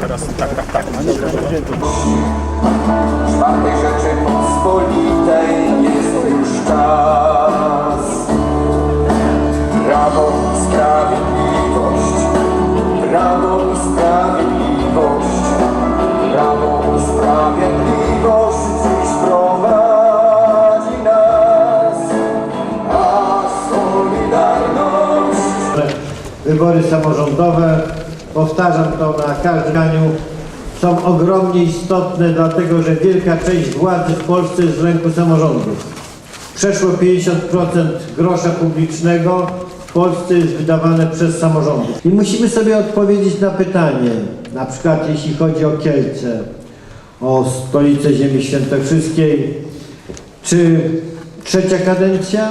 teraz tak, tak, tak. Czwartej Rzeczypospolitej jest już czas. Prawo i sprawiedliwość, prawo i sprawiedliwość, prawo i sprawiedliwość dziś prowadzi nas, a Solidarność Wybory samorządowe, powtarzam to na każdym są ogromnie istotne, dlatego że wielka część władzy w Polsce jest w ręku samorządów. Przeszło 50% grosza publicznego w Polsce jest wydawane przez samorządów. I musimy sobie odpowiedzieć na pytanie, na przykład jeśli chodzi o Kielce, o stolicę ziemi świętokrzyskiej, czy trzecia kadencja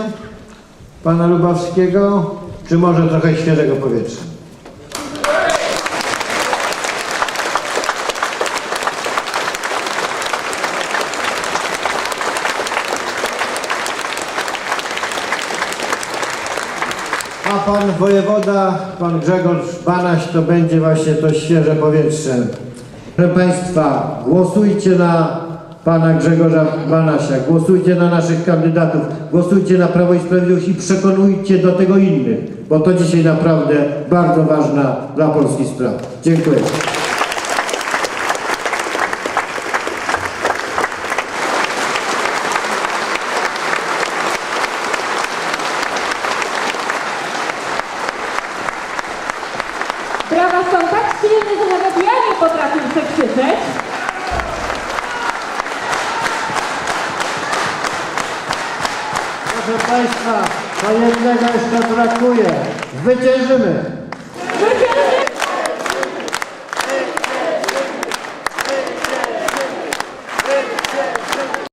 pana Lubawskiego, czy może trochę świeżego powietrza? A pan wojewoda, pan Grzegorz Banaś, to będzie właśnie to świeże powietrze. Proszę Państwa, głosujcie na pana Grzegorza Banasia, głosujcie na naszych kandydatów, głosujcie na Prawo i Sprawiedliwość i przekonujcie do tego innych, bo to dzisiaj naprawdę bardzo ważna dla Polski sprawa. Dziękuję. Brawa są tak silne, że nawet ja nie potrafię przekrzyczeć. Proszę Państwa, to jednego jeszcze brakuje. Zwyciężymy!